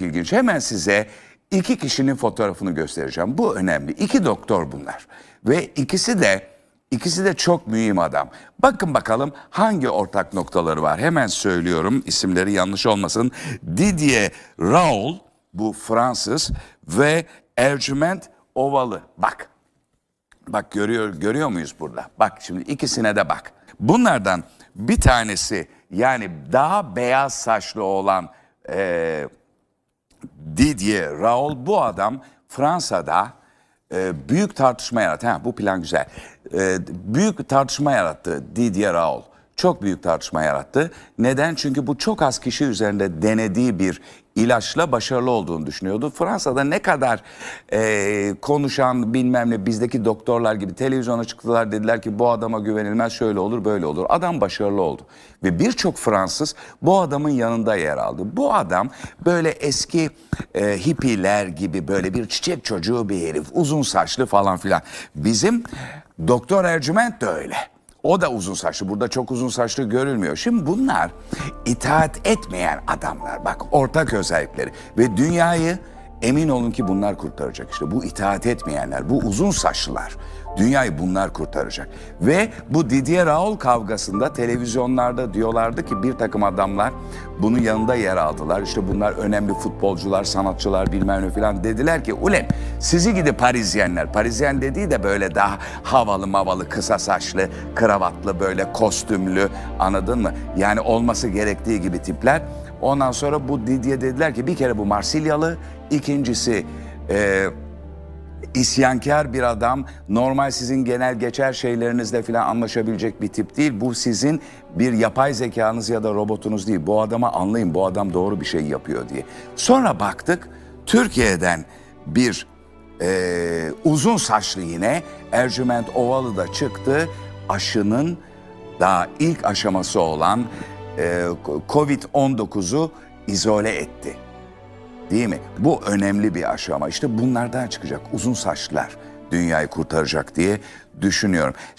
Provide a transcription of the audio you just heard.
ilginç. Hemen size iki kişinin fotoğrafını göstereceğim. Bu önemli. İki doktor bunlar. Ve ikisi de ikisi de çok mühim adam. Bakın bakalım hangi ortak noktaları var. Hemen söylüyorum isimleri yanlış olmasın. Didier Raoul bu Fransız ve Ercüment Ovalı. Bak. Bak görüyor görüyor muyuz burada? Bak şimdi ikisine de bak. Bunlardan bir tanesi yani daha beyaz saçlı olan eee Didier Raoul bu adam Fransa'da e, büyük tartışma yarattı. Ha, bu plan güzel. E, büyük tartışma yarattı Didier Raoul. Çok büyük tartışma yarattı. Neden? Çünkü bu çok az kişi üzerinde denediği bir ilaçla başarılı olduğunu düşünüyordu. Fransa'da ne kadar e, konuşan bilmem ne bizdeki doktorlar gibi televizyona çıktılar dediler ki bu adama güvenilmez şöyle olur böyle olur. Adam başarılı oldu. Ve birçok Fransız bu adamın yanında yer aldı. Bu adam böyle eski e, hippiler gibi böyle bir çiçek çocuğu bir herif. Uzun saçlı falan filan. Bizim Doktor Ercüment de öyle. O da uzun saçlı. Burada çok uzun saçlı görülmüyor. Şimdi bunlar itaat etmeyen adamlar. Bak ortak özellikleri. Ve dünyayı emin olun ki bunlar kurtaracak. İşte bu itaat etmeyenler, bu uzun saçlılar. Dünyayı bunlar kurtaracak. Ve bu Didier Raoul kavgasında televizyonlarda diyorlardı ki bir takım adamlar bunun yanında yer aldılar. İşte bunlar önemli futbolcular, sanatçılar bilmem ne falan dediler ki ulen sizi gidi Parizyenler. Parizyen dediği de böyle daha havalı mavalı, kısa saçlı, kravatlı böyle kostümlü anladın mı? Yani olması gerektiği gibi tipler. Ondan sonra bu Didier dediler ki bir kere bu Marsilyalı, ikincisi... eee isyankar bir adam normal sizin genel geçer şeylerinizle falan anlaşabilecek bir tip değil. Bu sizin bir yapay zekanız ya da robotunuz değil. Bu adama anlayın bu adam doğru bir şey yapıyor diye. Sonra baktık Türkiye'den bir eee, uzun saçlı yine Ercüment Ovalı da çıktı. Aşının daha ilk aşaması olan eee, Covid-19'u izole etti. Değil mi? Bu önemli bir aşama. İşte bunlardan çıkacak uzun saçlar dünyayı kurtaracak diye düşünüyorum.